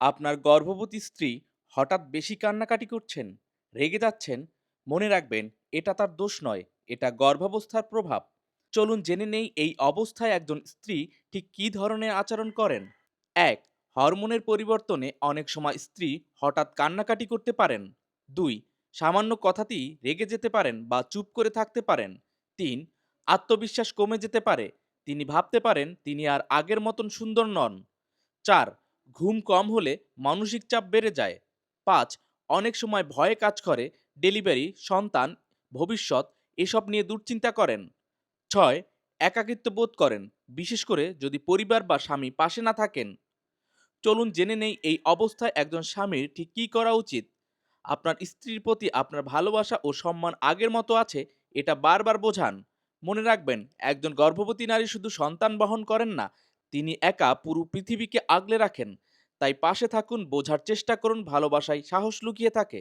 আপনার গর্ভবতী স্ত্রী হঠাৎ বেশি কান্নাকাটি করছেন, রেগে যাচ্ছেন, মনে রাখবেন এটা তার দোষ নয়, এটা গর্ভাবস্থার প্রভাব। চলুন জেনে নেই এই অবস্থায় একজন স্ত্রী ঠিক কী ধরনের আচরণ করেন। এক, হরমোনের পরিবর্তনে অনেক সময় স্ত্রী হঠাৎ কান্নাকাটি করতে পারেন। দুই, সামান্য কথাতেই রেগে যেতে পারেন বা চুপ করে থাকতে পারেন। তিন, আত্মবিশ্বাস কমে যেতে পারে, তিনি ভাবতে পারেন তিনি আর আগের মতন সুন্দর নন। চার ঘুম কম হলে মানসিক চাপ বেড়ে যায়। পাঁচ, অনেক সময় ভয়ে কাজ করে, ডেলিভারি, সন্তান, ভবিষ্যৎ এসব নিয়ে দুশ্চিন্তা করেন। ছয়, একাকিত্ব বোধ করেন, বিশেষ করে যদি পরিবার বা স্বামী পাশে না থাকেন। চলুন জেনে নেই এই অবস্থায় একজন স্বামীর ঠিক কী করা উচিত। আপনার স্ত্রীর প্রতি আপনার ভালোবাসা ও সম্মান আগের মতো আছে, এটা বারবার বোঝান। মনে রাখবেন, একজন গর্ভবতী নারী শুধু সন্তান বহন করেন না তিনি একা পুরো পৃথিবীকে আগলে রাখেন। তাই পাশে থাকুন, বোঝার চেষ্টা করুন, ভালোবাসায় সাহস লুকিয়ে থাকে।